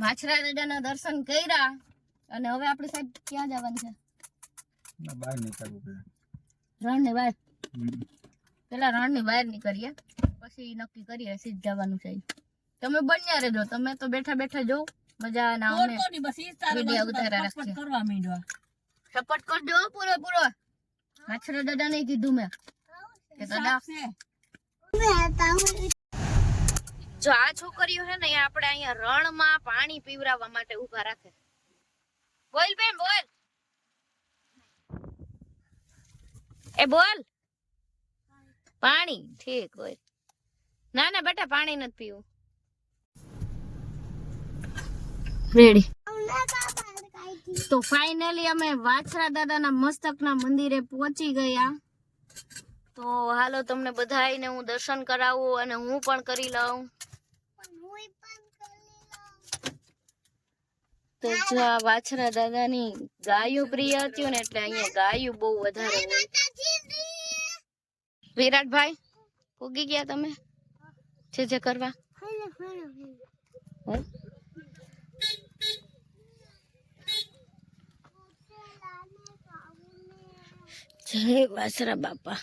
માછરા દાદાના દર્શન કર્યા અને હવે આપણે સાહેબ ક્યાં જવાનું છે? ના, બહાર નીકળવું પડે. રણની બહાર. પેલા રણની બહાર નીકળીએ. પછી નક્કી કરીએ સીધ જવાનું છે તમે બન્યા રહેજો. તમે તો બેઠા બેઠા જો મજા ના આવે વીડિયો બસ ઉતારા રાખીએ. કરવા માંડ્યા. સપોર્ટ કરજો પૂરો પૂરો. માછરા દાદા ને કીધું મેં. કે દાદા. જો આ છોકરીઓ છે ને એ આપણે અહીંયા રણમાં પાણી પીવરાવવા માટે ઊભા રાખે. બોલ બેન બોલ. એ બોલ. પાણી ઠીક હોય ના ના બેટા પાણી નથી પીવું. રેડી તો ફાઇનલી અમે વાછરા દાદાના મસ્તકના મંદિરે પહોંચી ગયા. તો હાલો તમને બધાયને હું દર્શન કરાવું અને હું પણ કરી લઉં. તો જો આ વાછરા દાદાની ગાયો પ્રિય હતી ને એટલે અહીંયા ગાયો બહુ વધારે હોય. વિરાટભાઈ ઉગી ગયા તમે? છે જે કરવા. હે? જય વાછરા બાપા.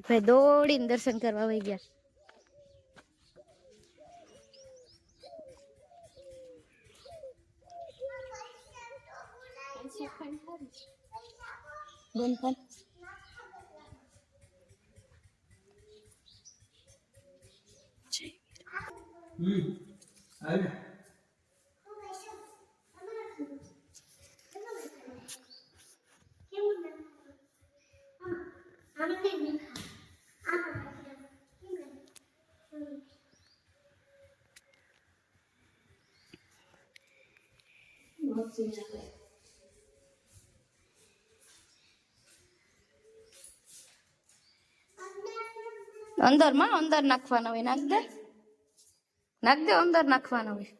ભાઈ દોડીને દર્શન કરવા વહી ગયા કર હમ. આવે. અંદરમાં અંદર નાખવાનો હોય નાખ દે નાખ દે અંદર નાખવાનો હોય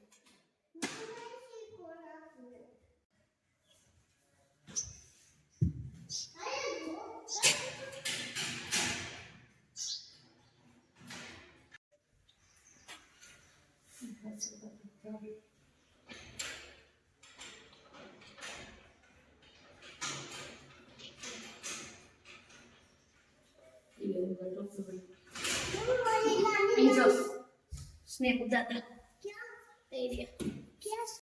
Şuraya burada da. Değil ya. Yes.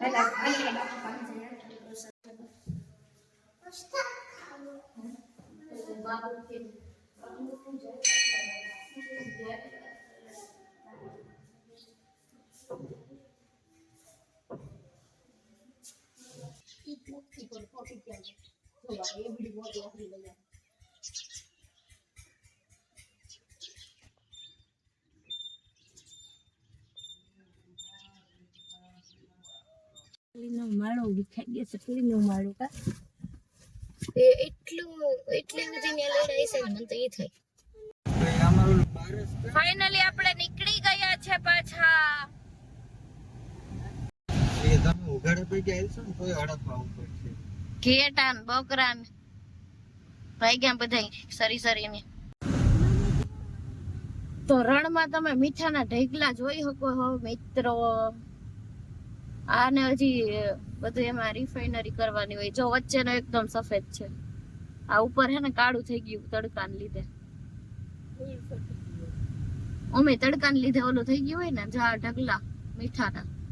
هلا هلا هلا هلا સ્નેપ ઉદાતા પેલીનો માળો વિખાઈ ગયો છે પેલીનો માળો કા? એ એટલું એટલી બધી ને લડાઈ છે ને મને તો એ છે. ફાઇનલી આપણે નીકળી ગયા છે પાછા એ પૈકી આવશો ને? તોય હડપવા ઉપર છે? જોઈ શકો હો, મિત્રો. આને હજી બધું એમાં રિફાઇનરી કરવાની હોય. જો વચ્ચેનો એકદમ સફેદ છે. આ ઉપર હે ને કાળું થઈ ગયું તડકાને લીધે. અમે તડકાને લીધે ઓલું થઈ ગયું હોય ને, જા ઢગલા મીઠાના.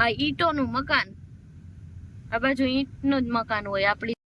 આ ઈંટોનું મકાન. આ બાજુ ઈંટનું જ મકાન હોય આપણી